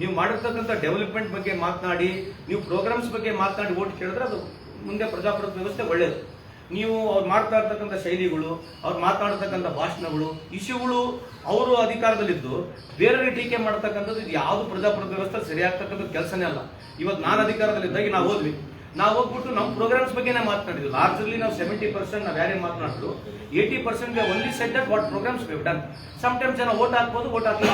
ನೀವು ಮಾಡಿರ್ತಕ್ಕಂಥ ಡೆವಲಪ್ಮೆಂಟ್ ಬಗ್ಗೆ ಮಾತನಾಡಿ, ನೀವು ಪ್ರೋಗ್ರಾಮ್ಸ್ ಬಗ್ಗೆ ಮಾತನಾಡಿ ಓಟ್ ಕೇಳಿದ್ರೆ ಅದು ಮುಂದೆ ಪ್ರಜಾಪ್ರಭುತ್ವ ವ್ಯವಸ್ಥೆ ಒಳ್ಳೆಯದು ನೀವು ಅವ್ರು ಮಾಡ್ತಾ ಇರ್ತಕ್ಕಂಥ ಶೈಲಿಗಳು, ಅವ್ರು ಮಾತಾಡ್ತಕ್ಕಂಥ ಭಾಷಣಗಳು, ಇಶ್ಯೂಗಳು ಅವರು ಅಧಿಕಾರದಲ್ಲಿದ್ದು ಬೇರೆ ಟೀಕೆ ಮಾಡ್ತಕ್ಕಂಥದ್ದು ಇದು ಯಾವುದು ಪ್ರಜಾಪ್ರಭುತ್ವ ವ್ಯವಸ್ಥೆ ಸರಿಯಾಗ್ತಕ್ಕಂಥ ಕೆಲಸನೇ ಅಲ್ಲ. ಇವತ್ತು ನಾನು ಅಧಿಕಾರದಲ್ಲಿದ್ದಾಗಿ ನಾವು ಹೋದ್ವಿ. ನಾವು ಹೋಗ್ಬಿಟ್ಟು ನಮ್ಮ ಪ್ರೋಗ್ರಾಮ್ಸ್ ಬಗ್ಗೆನೇ ಮಾತನಾಡಿದ್ವಿ. ಲಾರ್ಜಲ್ಲಿ ನಾವು ಸೆವೆಂಟಿ ಪರ್ಸೆಂಟ್ ನಾವು ಯಾರೇ ಮಾತನಾಡಿದ್ರು eighty percent only set that what programs done some times ಜನ ಓಟ್ ಹಾಕ್ಬೋದು ಓಟ್ ಹಾಕಿ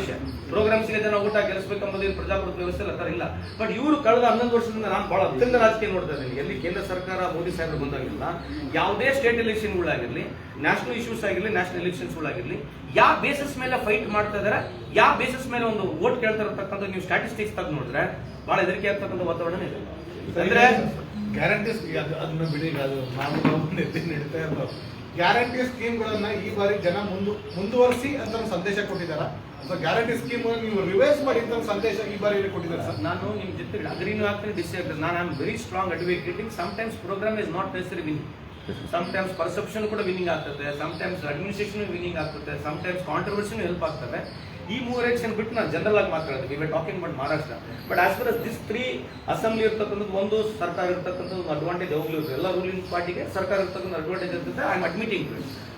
ವಿಷಯ. ಪ್ರೋಗ್ರಾಮ್ಸ್ಗೆ ಜನ ಓಟ್ ಹಾಕಿ ಗೆಲ್ಲಿಸಬೇಕೆಂಬುದು ಏನು ಪ್ರಜಾಪ್ರಭುತ್ವ ವ್ಯವಸ್ಥೆ ಆ ಥರ ಇಲ್ಲ. ಬಟ್ ಇವರು ಕಳೆದ ಹನ್ನೊಂದು ವರ್ಷದಿಂದ ನಾನು ಬಹಳ ಅತ್ಯಂತ ರಾಜಕೀಯ ನೋಡ್ತಾ ಇದ್ದೀನಿ. ಎಲ್ಲಿ ಕೇಂದ್ರ ಸರ್ಕಾರ, ಮೋದಿ ಸಾಹೇಬರು ಬಂದಾಗಿಲ್ಲ, ಯಾವುದೇ ಸ್ಟೇಟ್ ಎಲೆಕ್ಷನ್ಗಳಾಗಿರಲಿ ನ್ಯಾಷನಲ್ ಇಶ್ಯೂಸ್ ಆಗಿರಲಿ ನ್ಯಾಷನಲ್ ಎಲೆಕ್ಷನ್ಸ್ಗಳಾಗಿರಲಿ ಯಾವ ಬೇಸಿಸ್ ಮೇಲೆ ಫೈಟ್ ಮಾಡ್ತಾ ಇದಾರೆ ಯಾವ ಬೇಸಿಸ್ ಮೇಲೆ ಒಂದು ಓಟ್ ಕೇಳ್ತಾ ಇರತಕ್ಕಂಥ ನೀವು ಸ್ಟ್ಯಾಟಿಸ್ಟಿಕ್ಸ್ ತಗ್ ನೋಡಿದ್ರೆ, ಬಹಳ ಹೆದರಿಕೆ ಆಗ್ತಕ್ಕಂಥ ವಾತಾವರಣ ಇದೆ ಅಂದ್ರೆ ಗ್ಯಾರಂಟಿ ಅದನ್ನ ಬಿಡಿ ಅದು ನಾವು ನಡೀತಾ ಇರೋದು. ಗ್ಯಾರಂಟಿ ಸ್ಕೀಮ್ಗಳನ್ನ ಈ ಬಾರಿ ಜನ ಮುಂದು ಮುಂದುವರಿಸಿ ಅಂತ ಒಂದು ಸಂದೇಶ ಕೊಟ್ಟಿದ್ದಾರ? ಸೊ ಗ್ಯಾರಂಟಿ ಸ್ಕೀಮ್ ನೀವು ರಿವೈಸ್ ಮಾಡಿ ಅಂತ ಒಂದು ಸಂದೇಶ ಈ ಬಾರಿ ಕೊಟ್ಟಿದ್ದಾರೆ ಸರ್? ನಾನು ನಿಮ್ಮ ಜೊತೆ ಅಗ್ರಿನೂ ಆಗ್ತೀನಿ ಆಗ್ತದೆ ನಾನು am very strong advocating sometimes programme is not necessary winning sometimes perception ಕೂಡ ವಿನ್ನಿಂಗ್ ಆಗ್ತದೆ. ಸಮ್ಟೈಮ್ಸ್ ಅಡ್ಮಿನಿಸ್ಟ್ರೇಷನ್ ವಿನಿಂಗ್ ಆಗ್ತದೆ. ಸಮ್ಟೈಮ್ಸ್ ಕಾಂಟ್ರವರ್ಸಿನೂ ಹೆಲ್ಪ್ ಆಗ್ತವೆ ಈ ಮೂರು ಎಲೆಕ್ಷನ್ ಬಿಟ್ಟು ನಾನು ಜನರಲ್ ಆಗಿ ಮಾತಾಡೋದು. We talking but Maharashtra but as far as this three assembly ಇರ್ತಕ್ಕಂಥದ್ದು ಒಂದು ಸರ್ಕಾರ ಇರ್ತಕ್ಕಂಥದ್ದು ಒಂದು ಅಡ್ವಾಂಟೇಜ್ ಹೋಗ್ಲಿ ಎಲ್ಲ ರೂಲಿಂಗ್ ಪಾರ್ಟಿಗೆ ಸರ್ಕಾರ ಇರ್ತಕ್ಕಂಥ ಅಡ್ವಾಂಟೇಜ್ ಇರ್ತದೆ I am admitting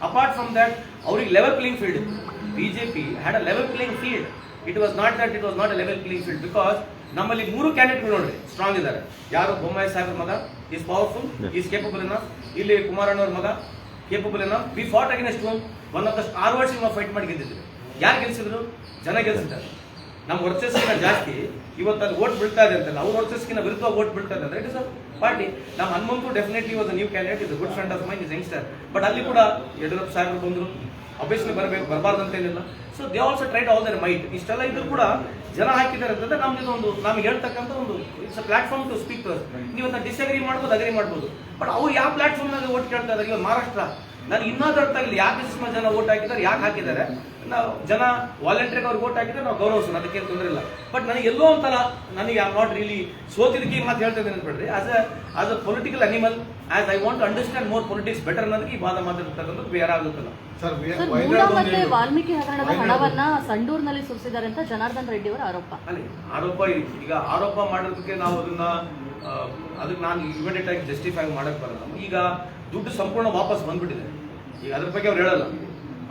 apart from that ಅವ್ರಿಗೆ ಲೆವೆಲ್ ಪ್ಲೇಯಿಂಗ್ ಫೀಲ್ಡ್ ಇತ್ತು. BJP had a level playing field it was not that it was not a level playing field because ನಮ್ಮಲ್ಲಿ ಮೂರು ಕ್ಯಾಂಡಿಡೇಟ್ಗಳು ನೋಡ್ರಿ ಸ್ಟ್ರಾಂಗ್ ಇದ್ದಾರೆ. ಯಾರು? ಬೊಮ್ಮಾಯಿ ಸಾಹೇಬ್ರ ಮಗ ಈಸ್ ಪವರ್ಫುಲ್ ಈಸ್ ಕೇಪಬಲ್ ಇನ ಇಲ್ಲಿ ಕುಮಾರಣ್ಣವ್ರ ಮಗ capable in we fought against one one of the are ವರ್ಷ ನಾವು ಫೈಟ್ ಮಾಡಿ ಗೆದ್ದಿದ್ರು ಯಾರು ಗೆಲ್ಸಿದ್ರು? ಜನ ಗೆಲ್ಸಿದ್ದಾರೆ. ನಮ್ಮ ವರ್ಚಸ್ಸಿನ ಜಾಸ್ತಿ, ಇವತ್ತು ಅದು ಓಟ್ ಬೀಳ್ತಾ ಇದೆ ಅಂತಲ್ಲ, ಅವ್ರ ವರ್ಚಸ್ಸಿನ ವಿರುದ್ಧ ಓಟ್ ಬೀಳ್ತಾ ಇದೆ ಅಂದ್ರೆ ಇಟ್ ಇಸ್ ಅ ಪಾರ್ಟಿ ನಮ್ಮ Hanumanthu definitely was new candidate is good friend of mine is youngster but ಅಲ್ಲಿ ಕೂಡ ಯಡಿಯೂರಪ್ಪ ಸಾಹೇಬರು ಬಂದರು. ಅಬ್ವಿಯಸ್ಲಿ ಬರಬೇಕು, ಬರಬಾರ್ದು ಅಂತ ಏನಿಲ್ಲ. So they also tried all their might ಇಷ್ಟೆಲ್ಲ ಇದ್ರು ಕೂಡ ಜನ ಹಾಕಿದ್ದಾರೆ ಅಂತಂದ್ರೆ ನಮ್ದು ಇದೊಂದು ನಮ್ಗೆ ಹೇಳ್ತಕ್ಕಂಥ ಒಂದು it's a platform to speak ನೀವು ಅದನ್ನ ಡಿಸ್ಅಗ್ರಿ ಮಾಡ್ಬೋದು ಅಗ್ರಿ ಮಾಡ್ಬೋದು. ಬಟ್ ಅವ್ರು ಯಾವ ಪ್ಲಾಟ್ಫಾರ್ಮ್ನಾಗ ಓಟ್ ಕೇಳ್ತಾ ಇದ್ದಾರೆ ಇವಾಗ ಮಹಾರಾಷ್ಟ್ರ. ನನಗೆ ಇನ್ನೊಂದು ಅರ್ಥ ಆಗಿಲ್ಲ ಯಾಕೆ ಇಷ್ಟು ಜನ ಓಟ್ ಹಾಕಿದ್ದಾರೆ ಯಾಕೆ ಹಾಕಿದ್ದಾರೆ? ನಾವು ಜನ ವಾಲಂಟಿಯರ್ಗೆ ಅವ್ರಿಗೆ ಓಟ್ ಹಾಕಿದ್ರೆ ನಾವು ಗೌರವಿಸೋಣ ಅದಕ್ಕೇನು ತೊಂದರೆ ಇಲ್ಲ. ಬಟ್ ನನಗೆ ಎಲ್ಲೋ ಒಂಥರ ನನಗೆ ಆಮ್ ನಾಟ್ ರಿಯಲಿ ಸೋತಿದ್ದಕ್ಕೆ ಮಾತು ಹೇಳ್ತಾ ಇದ್ದೇನೆ ಅಂದ್ಬಿಡ್ರಿ as a as a political animal as I want understand more politics better ಅನ್ನೋದಕ್ಕೆ ಈ ವಾದ ಮಾತಾಡ್ತಕ್ಕಂಥದ್ದು ಬೇರೆ ಆಗುತ್ತಲ್ಲ. ಮತ್ತೆ ವಾಲ್ಮೀಕಿ ಹಗರಣದ ಹಣವನ್ನ ಸಂಡೂರ್ನಲ್ಲಿ ಸುರಿಸಿದ್ದಾರೆ ಅಂತ ಜನಾರ್ದನ್ ರೆಡ್ಡಿ ಅವರ ಆರೋಪ. ಅಲ್ಲಿ ಆರೋಪ. ಈಗ ಆರೋಪ ಮಾಡೋದಕ್ಕೆ ನಾವು ಅದನ್ನ ಅದಕ್ಕೆ ನಾನು ಇಮಿಡಿಯೇಟ್ ಆಗಿ ಜಸ್ಟಿಫೈ ಮಾಡಕ್ ಬರಲ್ಲ. ಈಗ ದುಡ್ಡು ಸಂಪೂರ್ಣ ವಾಪಸ್ ಬಂದ್ಬಿಟ್ಟಿದೆ. ಈಗ ಅದ್ರ ಬಗ್ಗೆ ಅವ್ರು ಹೇಳಲ್ಲ.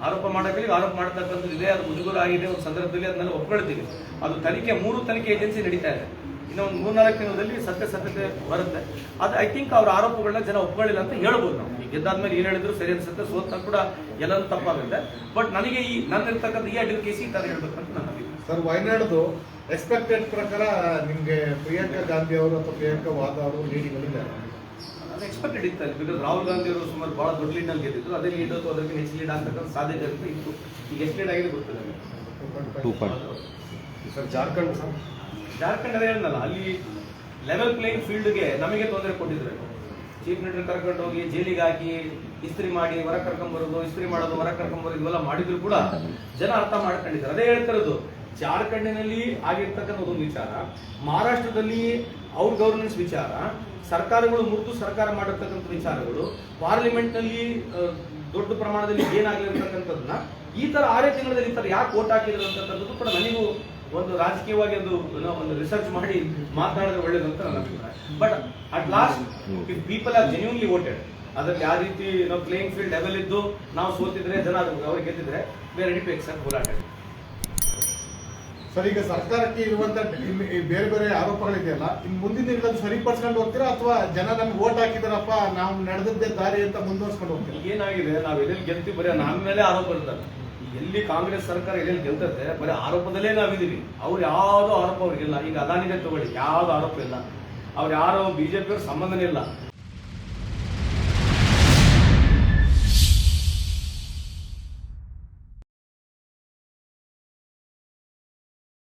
ಆರೋಪ ಮಾಡಕ್ಕೆ ಆರೋಪ ಮಾಡತಕ್ಕಂಥದ್ದು ಇದೆ, ಅದು ಮುಜುಗರ ಆಗಿದೆ ಒಂದು ಸಂದರ್ಭದಲ್ಲಿ ಅದನ್ನೆಲ್ಲ ಒಪ್ಕೊಳ್ತೀವಿ. ಅದು ತನಿಖೆ, ಮೂರು ತನಿಖೆ ಏಜೆನ್ಸಿ ನಡೀತಾ ಇದೆ. ಇನ್ನು ಒಂದು ಮೂರ್ನಾಲ್ಕು ದಿನದಲ್ಲಿ ಸತ್ಯ ಸತ್ಯತೆ ಬರುತ್ತೆ. ಅದು ಐ ಥಿಂಕ್ ಅವ್ರ ಆರೋಪಗಳನ್ನ ಜನ ಒಪ್ಕೊಳ್ಳಿಲ್ಲ ಅಂತ ಹೇಳ್ಬೋದು ನಾವು. ಈಗ ಗೆದ್ದಾದ್ಮೇಲೆ ಏನು ಹೇಳಿದ್ರು ಸರಿ ಅನ್ಸುತ್ತೆ ಸೋತ ಕೂಡ ಎಲ್ಲರೂ ತಪ್ಪಾಗುತ್ತೆ. ಬಟ್ ನನಗೆ ಈ ನನ್ನ ಇರ್ತಕ್ಕಂಥ ಈ ಅಡ್ವೊಕೇಸಿ ಈ ತರ ಹೇಳ್ಬೇಕಂತ ನನ್ನ ಸರ್ ವಯನಾಡ್ದು ಎಕ್ಸ್ಪೆಕ್ಟೆಡ್ ಪ್ರಕಾರ ನಿಮಗೆ ಪ್ರಿಯಾಂಕಾ ಗಾಂಧಿ ಅವರು ಅಥವಾ ಪ್ರಿಯಾಂಕಾ ವಾದ ಅವರು ಎಕ್ಸ್ಪೆಕ್ಟೆಡ್ ಇತ್ತು ಅಲ್ಲಿ ಬಿಕಾಸ್ ರಾಹುಲ್ ಗಾಂಧಿ ಅವರು ಸುಮಾರು ಭಾಳ ದೊಡ್ಡ ಲೀಡ್ನಲ್ಲಿ ಗೆದ್ದಿದ್ರು. ಅದೇ ಲೀಡ್ ಅಥವಾ ಅದಕ್ಕೆ ಹೆಚ್ಚು ಲೀಡ್ ಆಗ್ತಕ್ಕಂಥ ಸಾಧ್ಯತೆ ಇತ್ತು. ಈಗ ಎಷ್ಟು ಲೀಡ್ ಆಗಿದೆ ಗೊತ್ತಿಲ್ಲ ಸರ್ ಜಾರ್ಖಂಡ್ ಸರ್? ಜಾರ್ಖಂಡ್ ಅದೇ ಹೇಳಿದ್ನಲ್ಲ ಅಲ್ಲಿ ಲೆವೆಲ್ ಪ್ಲೇಯಿಂಗ್ ಫೀಲ್ಡ್ಗೆ ನಮಗೆ ತೊಂದರೆ ಕೊಟ್ಟಿದ್ರು. ಚೀಫ್ ಮಿನಿಸ್ಟರ್ ಕರ್ಕೊಂಡು ಹೋಗಿ ಜೈಲಿಗೆ ಹಾಕಿ ಇಸ್ತ್ರಿ ಮಾಡಿ ಹೊರ ಕರ್ಕೊಂಬರೋದು ಇಸ್ತ್ರಿ ಮಾಡೋದು ಹೊರ ಕರ್ಕೊಂಬರೋದು ಇವೆಲ್ಲ ಮಾಡಿದ್ರು ಕೂಡ ಜನ ಅರ್ಥ ಮಾಡ್ಕೊಂಡಿದ್ದಾರೆ. ಅದೇ ಹೇಳ್ತಿರೋದು ಜಾರ್ಖಂಡಿನಲ್ಲಿ ಆಗಿರ್ತಕ್ಕಂಥ ಒಂದು ವಿಚಾರ, ಮಹಾರಾಷ್ಟ್ರದಲ್ಲಿ ಔಟ್ ಗವರ್ನೆನ್ಸ್ ವಿಚಾರ, ಸರ್ಕಾರಗಳು ಮುರಿದು ಸರ್ಕಾರ ಮಾಡಿರ್ತಕ್ಕಂಥ ವಿಚಾರಗಳು ಪಾರ್ಲಿಮೆಂಟ್ನಲ್ಲಿ ದೊಡ್ಡ ಪ್ರಮಾಣದಲ್ಲಿ ಏನಾಗಿರ್ತಕ್ಕಂಥದ್ದನ್ನ ಈ ತರ ಆರೇ ತಿಂಗಳಲ್ಲಿ ಈ ತರ ಯಾಕೆ ಓಟ್ ಹಾಕಿದ್ರು ಅಂತಕ್ಕಂಥದ್ದು ಕೂಡ ನನಗೂ ಒಂದು ರಾಜಕೀಯವಾಗಿ ಅದು ಒಂದು ರಿಸರ್ಚ್ ಮಾಡಿ ಮಾತನಾಡಿದ್ರೆ ಒಳ್ಳೇದು ಅಂತ ನನ್ನ ಅಭಿಪ್ರಾಯ. But at last people are genuinely voted ಅದಕ್ಕೆ ಯಾವ ರೀತಿ ನಾವು ಪ್ಲೇಯಿಂಗ್ ಫೀಲ್ಡ್ ಲೆವೆಲ್ ಇದ್ದು ನಾವು ಸೋತಿದ್ರೆ, ಜನ ಅವ್ರಿಗೆ ಗೆದ್ದಿದ್ರೆ ಬೇರೆ ರೆಡಿ ಟು ಹೋರಾಟ ಸರ್, ಈಗ ಸರ್ಕಾರಕ್ಕೆ ಇರುವಂತ ಬೇರೆ ಬೇರೆ ಆರೋಪಗಳಿದೆಯಲ್ಲ, ಇನ್ ಮುಂದಿನ ದಿನದಲ್ಲಿ ಸರಿಪಡಿಸ್ಕೊಂಡು ಹೋಗ್ತೀರಾ ಅಥವಾ ಜನ ನಮ್ಗೆ ಓಟ್ ಹಾಕಿದಾರಪ್ಪ ನಾವು ನಡೆದದ್ದೇ ದಾರಿ ಅಂತ ಮುಂದುವರ್ಸ್ಕೊಂಡು ಹೋಗ್ತೀವಿ ಏನಾಗಿದೆ, ನಾವು ಎಲ್ಲೆಲ್ಲಿ ಗೆಲ್ತೀವಿ, ಬರೀ ನಮ್ಮ ಮೇಲೆ ಆರೋಪ ಇರ್ತಾರೆ ಎಲ್ಲಿ ಕಾಂಗ್ರೆಸ್ ಸರ್ಕಾರ ಎಲ್ಲೆಲ್ಲಿ ಗೆಲ್ತದೆ, ಬರೀ ಆರೋಪದಲ್ಲೇ ನಾವಿದೀವಿ ಅವ್ರು ಯಾವ್ದೋ ಆರೋಪ ಅವ್ರಿಗಿಲ್ಲ. ಈಗ ಅದಾನಿದೆ ತಗೊಳ್ಳಿ, ಯಾವ್ದು ಆರೋಪ ಇಲ್ಲ. ಅವ್ರು ಯಾರು ಬಿಜೆಪಿ ಅವ್ರ ಸಂಬಂಧನೇ ಇಲ್ಲ.